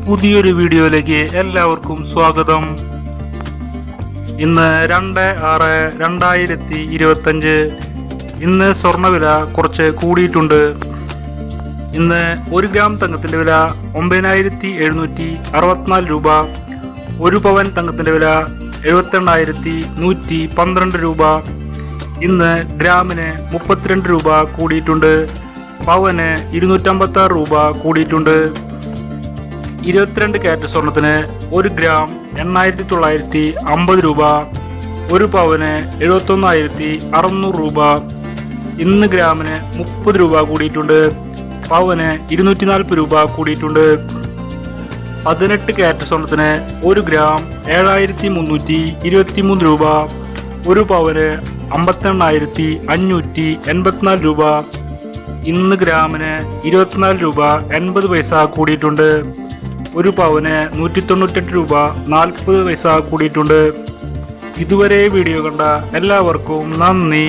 പുതിയൊരു വീഡിയോയിലേക്ക് എല്ലാവർക്കും സ്വാഗതം. ഇന്ന് രണ്ട് ആറ് രണ്ടായിരത്തി ഇരുപത്തഞ്ച്. ഇന്ന് സ്വർണവില കുറച്ച് കൂടിയിട്ടുണ്ട്. ഇന്ന് ഒരു ഗ്രാം തങ്കത്തിന്റെ വില ഒമ്പതിനായിരത്തി എഴുന്നൂറ്റി അറുപത്തിനാല് രൂപ. ഒരു പവൻ തങ്കത്തിന്റെ വില എഴുപത്തെണ്ണായിരത്തി നൂറ്റി പന്ത്രണ്ട് രൂപ. ഇന്ന് ഗ്രാമിന് മുപ്പത്തിരണ്ട് രൂപ കൂടിയിട്ടുണ്ട്. പവന് ഇരുന്നൂറ്റമ്പത്തി ആറ് രൂപ കൂടിയിട്ടുണ്ട്. ഇരുപത്തിരണ്ട് കാരറ്റ് സ്വർണത്തിന് ഒരു ഗ്രാം എണ്ണായിരത്തി തൊള്ളായിരത്തി അമ്പത് രൂപ ഒരു പവന് എഴുപത്തൊന്നായിരത്തി അറുന്നൂറ് രൂപ. ഇന്ന് ഗ്രാമിന് മുപ്പത് രൂപ കൂടിയിട്ടുണ്ട് പവന് ഇരുന്നൂറ്റി നാൽപ്പത് രൂപ കൂടിയിട്ടുണ്ട്. പതിനെട്ട് കാരറ്റ് സ്വർണത്തിന് ഒരു ഗ്രാം ഏഴായിരത്തി മുന്നൂറ്റി ഇരുപത്തി മൂന്ന് രൂപ ഒരു പവന് അമ്പത്തെണ്ണായിരത്തി അഞ്ഞൂറ്റി എൺപത്തിനാല് രൂപ. ഇന്ന് ഗ്രാമിന് ഇരുപത്തിനാല് രൂപ എൺപത് പൈസ കൂടിയിട്ടുണ്ട്. ഒരു പവന് നൂറ്റി തൊണ്ണൂറ്റെട്ട് രൂപ നാൽപ്പത് പൈസ കൂടിയിട്ടുണ്ട്. ഇതുവരെ വീഡിയോ കണ്ട എല്ലാവർക്കും നന്ദി.